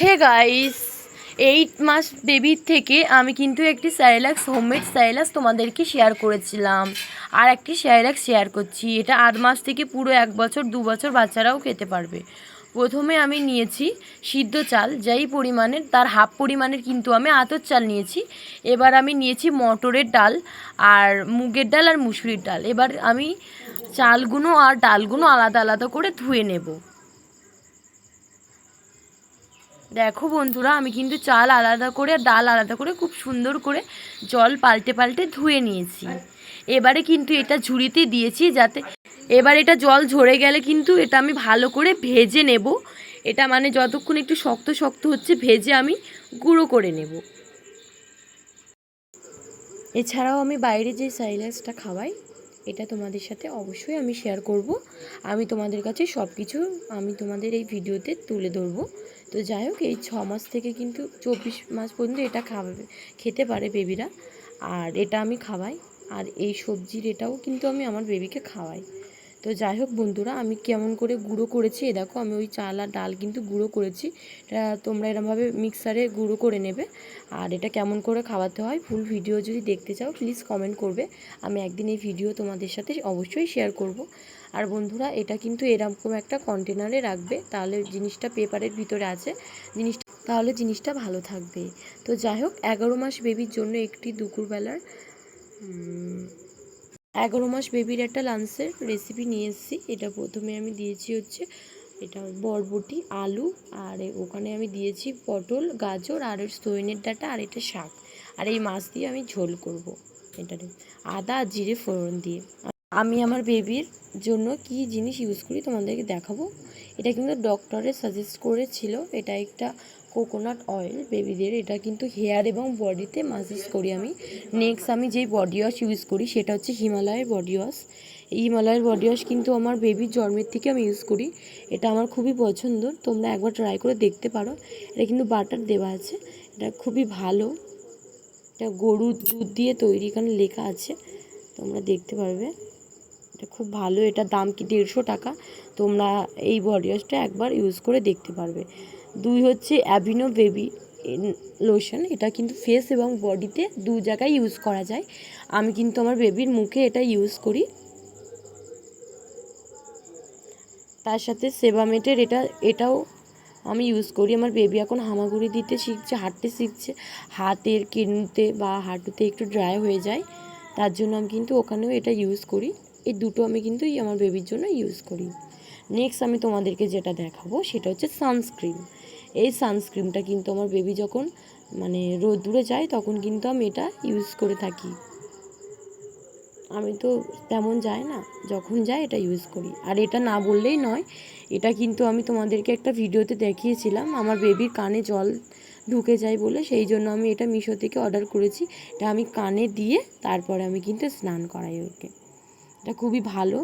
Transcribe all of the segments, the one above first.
Hey guys eight মাস বেবির থেকে আমি কিন্তু একটি স্যারেলাক্স হোমমেড স্যারেলাক্স তোমাদেরকে শেয়ার করেছিলাম। আর একটি স্যারেলাক্স শেয়ার করছি। এটা আট মাস থেকে পুরো এক বছর, দু বছর বাচ্চারাও খেতে পারবে। প্রথমে আমি নিয়েছি সিদ্ধ চাল, যেই পরিমাণের, তার হাফ পরিমাণের কিন্তু আমি আতর চাল নিয়েছি। এবার আমি নিয়েছি মটরের ডাল আর মুগের ডাল আর মুসুরির ডাল। এবার আমি চালগুলো আর ডালগুলো আলাদা আলাদা করে ধুয়ে নেব। দেখো বন্ধুরা, আমি কিন্তু চাল আলাদা করে আর ডাল আলাদা করে, খুব সুন্দর করে জল পাল্টে পাল্টে ধুয়ে নিয়েছি। এবারে কিন্তু এটা ঝুড়িতে দিয়েছি যাতে, এবার এটা জল ঝরে গেলে কিন্তু এটা আমি ভালো করে ভেজে নেব। এটা মানে যতক্ষণ একটু শক্ত শক্ত হচ্ছে, ভেজে আমি গুঁড়ো করে নেব। এছাড়াও আমি বাইরে যে সাইলাসটা খাওয়াই এটা তোমাদের সাথে অবশ্যই আমি শেয়ার করব। আমি তোমাদের কাছে সব কিছু আমি তোমাদের এই ভিডিওতে তুলে ধরবো। তো যাই হোক, এই ছ মাস থেকে কিন্তু চব্বিশ মাস পর্যন্ত এটা খাওয়াবে খেতে পারে বেবিরা আর এটা আমি খাওয়াই। আর এই সবজির এটাও কিন্তু আমি আমার বেবিকে খাওয়াই। তো যাই হোক বন্ধুরা, আমি কেমন করে গুঁড়ো করেছি এ দেখো আমি ওই চাল আর ডাল কিন্তু গুঁড়ো করেছি। এটা তোমরা এরমভাবে মিক্সারে গুঁড়ো করে নেবে। আর এটা কেমন করে খাওয়াতে হয় ফুল ভিডিও যদি দেখতে চাও প্লিজ কমেন্ট করবে। আমি একদিন এই ভিডিও তোমাদের সাথে অবশ্যই শেয়ার করব। আর বন্ধুরা, এটা কিন্তু এরকম একটা কন্টেনারে রাখবে, তাহলে জিনিসটা পেপারের ভিতরে আছে। জিনিসটা, তাহলে জিনিসটা ভালো থাকবে। তো যাই হোক, এগারো মাস বেবির জন্য একটি দুপুরবেলার এগারো মাস বেবির একটা লাঞ্চের রেসিপি নিয়ে এসেছি। এটা প্রথমে আমি দিয়েছি হচ্ছে এটা বরবটি, আলু, আর ওখানে আমি দিয়েছি পটল, গাজর, আর সৈনের ডাঁটা, আর এটা শাক। আর এই মাছ দিয়ে আমি ঝোল করব। এটাতে আদা, জিরে, ফোড়ন দিয়ে। আমি আমার বেবির জন্য কি জিনিস ইউজ করি তোমাদেরকে দেখাবো। এটা কিন্তু ডক্টরে সাজেস্ট করেছিল, এটা একটা কোকোনাট অয়েল বেবিদের এটা কিন্তু হেয়ার এবং বডিতে মাসাজ করি আমি। নেক্সট আমি যেই বডি ওয়াশ ইউজ করি, সেটা হচ্ছে হিমালয়ের বডি ওয়াশ এই হিমালয়ের বডি ওয়াশ কিন্তু আমার বেবির জন্মের থেকে আমি ইউজ করি। এটা আমার খুবই পছন্দ, তোমরা একবার ট্রাই করে দেখতে পারো। এটা কিন্তু বাটার দেওয়া আছে, এটা খুবই ভালো। এটা গরুর দুধ দিয়ে তৈরি এখানে লেখা আছে, তোমরা দেখতে পারবে। এটা খুব ভালো এটা দাম কি দেড়শো টাকা? তোমরা এই বডি ওয়াশটা একবার ইউজ করে দেখতে পারবে। দুই হচ্ছে অ্যাভিনো বেবি লোশন এটা কিন্তু ফেস এবং বডিতে দু জায়গায় ইউজ করা যায়। আমি কিন্তু আমার বেবির মুখে এটা ইউজ করি। তার সাথে সেবামেটের এটা, এটাও আমি ইউজ করি। আমার বেবি এখন হামাগুড়ি দিতে শিখছে, হাঁটতে শিখছে। হাতের কিনুতে বা হাঁটুতে একটু ড্রাই হয়ে যায়। তার জন্য আমি কিন্তু ওখানেও এটা ইউজ করি। এই দুটো আমি কিন্তু আমার বেবির জন্য ইউজ করি। নেক্সট আমি তোমাদেরকে যেটা দেখাবো সেটা হচ্ছে সানস্ক্রিন এই সানস্ক্রিনটা কিন্তু আমার বেবি যখন মানে রোদ্দুরে যায় তখন কিন্তু আমি এটা ইউজ করে থাকি। আমি তো তেমন যাই না, যখন যাই এটা ইউজ করি। আর এটা না বললেই নয়, এটা কিন্তু আমি তোমাদেরকে একটা ভিডিওতে দেখিয়েছিলাম, আমার বেবির কানে জল ঢুকে যায় বলে সেই জন্য আমি এটা মিশো থেকে অর্ডার করেছি। এটা আমি কানে দিয়ে তারপরে আমি কিন্তু স্নান করাই ওকে। এটা খুবই ভালো।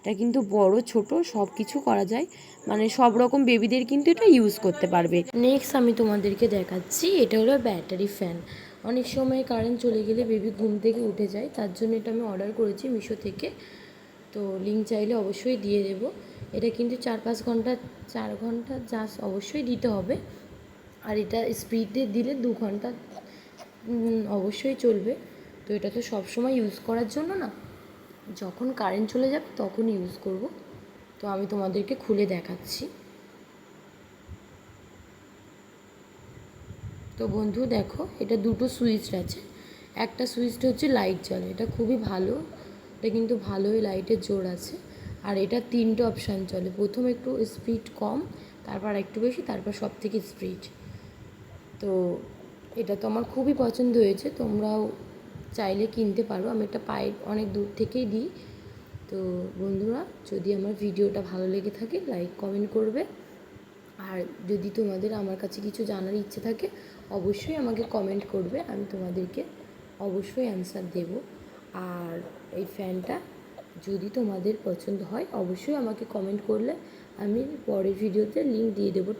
এটা কিন্তু বড়, ছোট সব কিছু করা যায়। মানে সব রকম বেবিদের কিন্তু এটা ইউজ করতে পারবে। নেক্সট আমি তোমাদেরকে দেখাচ্ছি, এটা হলো ব্যাটারি ফ্যান অনেক সময় কারেন্ট চলে গেলে বেবি ঘুম থেকে উঠে যায়, তার জন্য এটা আমি অর্ডার করেছি মিশো থেকে। তো লিঙ্ক চাইলে অবশ্যই দিয়ে দেব। এটা কিন্তু চার পাঁচ ঘণ্টা, চার ঘণ্টা জাস্ট অবশ্যই দিতে হবে। আর এটা স্পিডে দিলে দু ঘণ্টা অবশ্যই চলবে। তো এটা তো সবসময় ইউজ করার জন্য না। যখন কারেন্ট চলে যাবে তখন ইউজ করব। তো আমি তোমাদেরকে খুলে দেখাচ্ছি। তো বন্ধু দেখো, এটা দুটো সুইচ আছে। একটা সুইচটা হচ্ছে লাইট জ্বলে। এটা খুবই ভালো। এটা কিন্তু ভালোই লাইটের জোর আছে। আর এটা তিনটে অপশান চলে। প্রথম একটু স্পিড কম, তারপর একটু বেশি, তারপর সব থেকে স্পিড তো এটা তো আমার খুবই পছন্দ হয়েছে। তোমরাও চাইলে কিনতে পারো। আমি একটা পাই অনেক দূর থেকেই দিই। তো বন্ধুরা, যদি আমার ভিডিওটা ভালো লেগে থাকে লাইক কমেন্ট করবে। আর যদি তোমাদের আমার কাছে কিছু জানার ইচ্ছে থাকে, অবশ্যই আমাকে কমেন্ট করবে। আমি তোমাদেরকে অবশ্যই অ্যান্সার দেব। আর এই ফ্যানটা যদি তোমাদের পছন্দ হয়, অবশ্যই আমাকে কমেন্ট করলে আমি পরের ভিডিওতে লিঙ্ক দিয়ে দেবো।